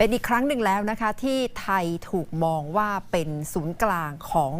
เป็นอีกครั้งหนึ่งแล้วนะคะที่ไทยถูกมองว่าเป็นศูนย์กลางของ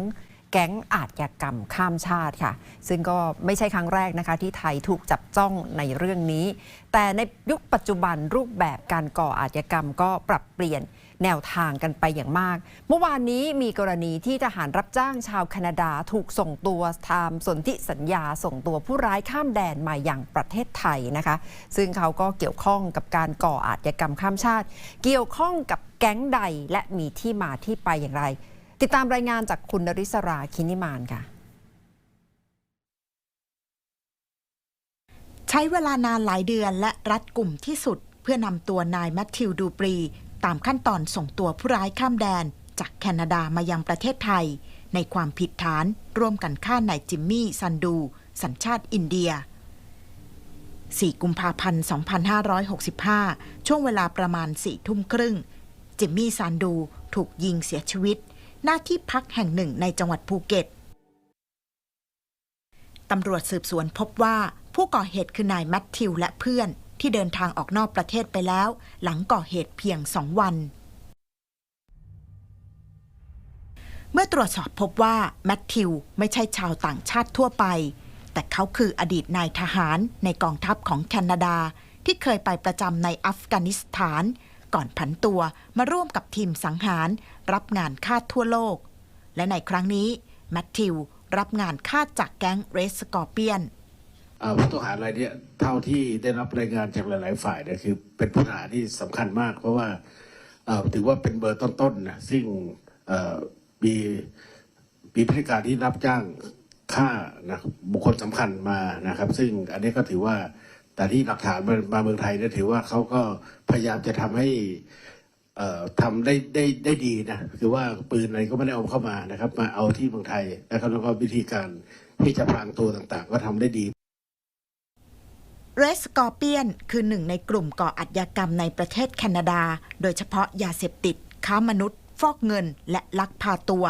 แก๊งอาชญากรรมข้ามชาติค่ะ ซึ่งก็ไม่ใช่ครั้งแรกนะคะ ที่ไทยถูกจับจ้องในเรื่องนี้ แต่ในยุคปัจจุบันรูปแบบการก่ออาชญากรรมก็ปรับเปลี่ยนแนวทางกันไปอย่างมาก เมื่อวานนี้มีกรณีที่ทหารรับจ้างชาวแคนาดาถูกส่งตัวตามสนธิสัญญาส่งตัวผู้ร้ายข้ามแดนมาอย่างประเทศไทยนะคะ ซึ่งเขาก็เกี่ยวข้องกับการก่ออาชญากรรมข้ามชาติ เกี่ยวข้องกับแก๊งใดและมีที่มาที่ไปอย่างไร ติดตามรายงานจากคุณนริศราคินิมานค่ะใช้เวลานานหลายเดือนและรัดกลุ่มที่สุด เพื่อนำตัวนายแมทธิวดูปรี ตามขั้นตอนส่งตัวผู้ร้ายข้ามแดน จากแคนาดามายังประเทศไทย ในความผิดฐานร่วมกันฆ่านายจิมมี่ซันดู สัญชาติอินเดีย 4 กุมภาพันธ์ 2565 ช่วงเวลาประมาณ4ทุ่มครึ่ง จิมมี่ซันดูถูกยิงเสียชีวิต หน้าที่พักแห่งหนึ่งในจังหวัดภูเก็ตตำรวจสืบสวนพบว่าผู้ก่อเหตุคือนายแมทธิวและเพื่อนที่เดินทางออกนอกประเทศไปแล้ว หลังก่อเหตุเพียงสองวัน เมื่อตรวจสอบพบว่าแมทธิวไม่ใช่ชาวต่างชาติทั่วไป แต่เขาคืออดีตนายทหารในกองทัพของแคนาดาที่เคยไปประจำในอัฟกานิสถาน ก่อนผันตัวมาร่วมกับทีมสังหาร รับงานฆ่าทั่วโลก และในครั้งนี้ แมทธิว รับงานฆ่าจากแก๊งเรสสกอร์เปียนผู้ต้องหารายเนี้ยเท่าที่ได้รับรายงานจากหลาย ๆ ฝ่ายเนี่ยคือเป็นผู้ต้องหาที่สำคัญมาก เพราะว่าถือว่าเป็นเบอร์ต้น ๆ นะซึ่งมีมีพฤติการที่รับจ้างฆ่านะบุคคลสำคัญมานะครับ ซึ่งอันนี้ก็ถือว่า แต่ที่หลักฐานมามาเมืองไทยเนี่ยถือว่าเขาก็พยายามจะทำให้เอ่อทำได้ได้ได้ดีนะคือว่าปืนอะไรก็ไม่ได้เอาเข้ามานะครับ มาเอาที่เมืองไทยนะครับแล้วก็วิธีการที่จะพรางตัวต่างๆ ก็ทำได้ดีเรสกอร์เปียนคือหนึ่งในกลุ่มก่ออาชญากรรมในประเทศแคนาดา โดยเฉพาะยาเสพติด ค้ามนุษย์ ฟอกเงิน และลักพาตัว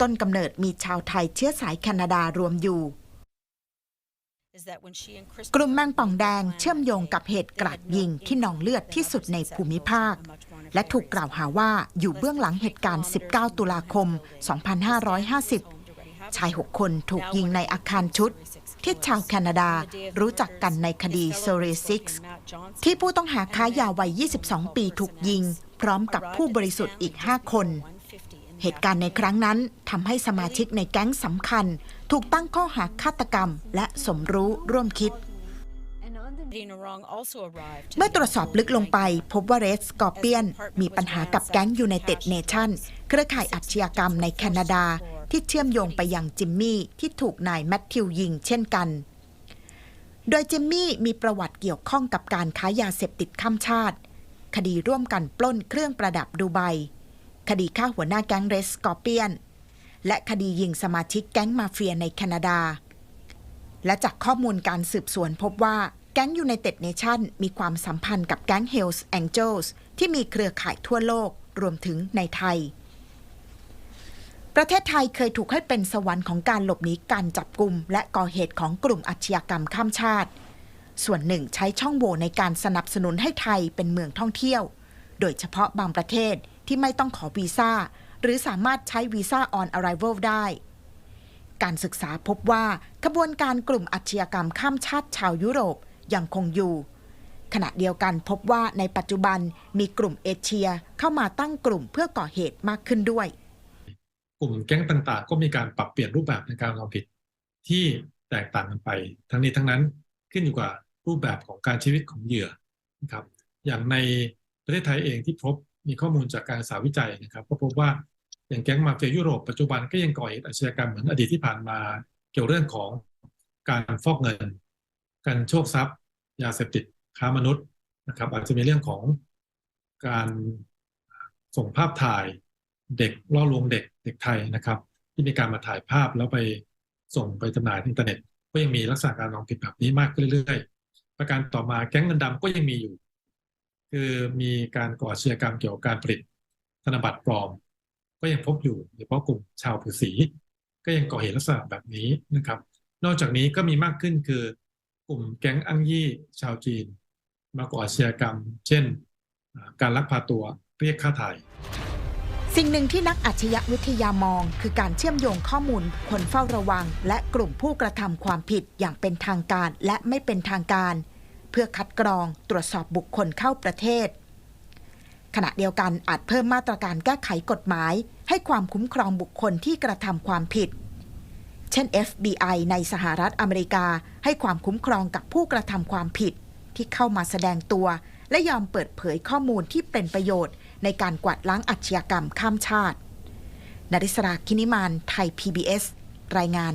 ต้นกำเนิดมีชาวไทยเชื้อสายแคนาดารวมอยู่ กลุ่มแมงป่องแดงเชื่อมโยงกับเหตุกราดยิงที่หนองเลือดที่สุดในภูมิภาค และถูกกล่าวหาว่าอยู่เบื้องหลังเหตุการณ์ 19 ตุลาคม 2550 ชาย 6 คนถูกยิงในอาคารชุด ที่ชาวแคนาดารู้จักกันในคดีโซเรซิกส์ที่ผู้ต้องหาค้ายาวัย 22 ปีถูกยิง พร้อมกับผู้บริสุทธิ์อีก 5 คน เหตุการณ์ในครั้งนั้นทำให้สมาชิกในแก๊งสำคัญ ถูกตั้งข้อหาฆาตกรรม และสมรู้ร่วมคิด เมื่อตรวจสอบลึกลงไป พบว่าเรสกอร์เปียน มีปัญหากับแก๊งยูไนเต็ดเนชั่นเครือข่ายอาชญากรรมในแคนาดา ที่เชื่อมโยงไปยังจิมมี่ที่ถูกนายแมทธิวยิงเช่นกัน โดยจิมมี่มีประวัติเกี่ยวข้องกับการค้ายาเสพติดข้ามชาติ คดีร่วมกันปล้นเครื่องประดับดูไบ คดีฆ่าหัวหน้าแก๊งเรสกอร์เปียน และคดียิงสมาชิกแก๊งมาเฟียในแคนาดา และจากข้อมูลการสืบสวนพบว่าแก๊งยูไนเต็ดเนชั่นมีความสัมพันธ์กับแก๊ง Hells Angels ที่มีเครือข่ายทั่วโลกรวมถึงในไทย ประเทศไทยเคยถูกให้เป็นสวรรค์ของการหลบหนีการจับกลุ่มและก่อเหตุของกลุ่มอาชญากรรมข้ามชาติ ส่วนหนึ่งใช้ช่องโหว่ในการสนับสนุนให้ไทยเป็นเมืองท่องเที่ยว โดยเฉพาะบางประเทศ ที่ไม่ต้องขอวีซ่า หรือสามารถใช้วีซ่า on arrival ได้ การศึกษาพบว่าขบวนการกลุ่มอาชญากรรมข้ามชาติชาวยุโรปยังคงอยู่ ขณะเดียวกันพบว่าในปัจจุบันมีกลุ่มเอเชียเข้ามาตั้งกลุ่มเพื่อก่อเหตุมากขึ้นด้วย กลุ่มแก๊งต่างๆ ก็มีการปรับเปลี่ยนรูปแบบในการทำผิดที่แตกต่างกันไป ทั้งนี้ทั้งนั้นขึ้นอยู่กับรูปแบบของการชีวิตของเหยื่อนะครับอย่างในประเทศไทยเองที่พบ มีข้อมูลจากการศึกษาวิจัยนะครับ ก็พบว่าอย่างแก๊งมาเฟียยุโรปปัจจุบันก็ยังก่อเหตุอาชญากรรมเหมือนอดีตที่ผ่านมาเกี่ยวเรื่องของการฟอกเงิน การโชคทรัพย์ ยาเสพติดค้ามนุษย์นะครับ อาจจะมีเรื่องของการส่งภาพถ่ายเด็กล่อลวงเด็กเด็กไทยนะครับ ที่มีการมาถ่ายภาพแล้วไปส่งไปจำหน่ายทางอินเทอร์เน็ต ก็ยังมีลักษณะการลองผิดแบบนี้มากขึ้นเรื่อยๆประการต่อมาแก๊งเงินดำก็ยังมีอยู่ คือมีการก่ออาชญากรรมเกี่ยวกับการผลิตธนบัตรปลอม ก็ยังพบอยู่โดยเฉพาะกลุ่มชาวผิวสี ก็ยังก่อเหตุลักษณะแบบนี้นะครับ นอกจากนี้ก็มีมากขึ้นคือกลุ่มแก๊งอั้งยี่ชาวจีน มาก่ออาชญากรรม เช่น การลักพาตัวเรียกค่าไถ่สิ่งหนึ่งที่นักอาชญาวิทยามอง คือการเชื่อมโยงข้อมูล คนเฝ้าระวัง และกลุ่มผู้กระทำความผิดอย่างเป็นทางการและไม่เป็นทางการ พื่อคัดกรองตรวจสอบบุคคลเข้าประเทศ ขณะเดียวกันอาจเพิ่มมาตรการแก้ไขกฎหมาย ให้ความคุ้มครองบุคคลที่กระทำความผิด เช่น FBI ในสหรัฐอเมริกาให้ความคุ้มครองกับผู้กระทำความผิด ที่เข้ามาแสดงตัว และยอมเปิดเผยข้อมูลที่เป็นประโยชน์ ในการกวาดล้างอาชญากรรมข้ามชาตินริศราคินิมานไทย PBS รายงาน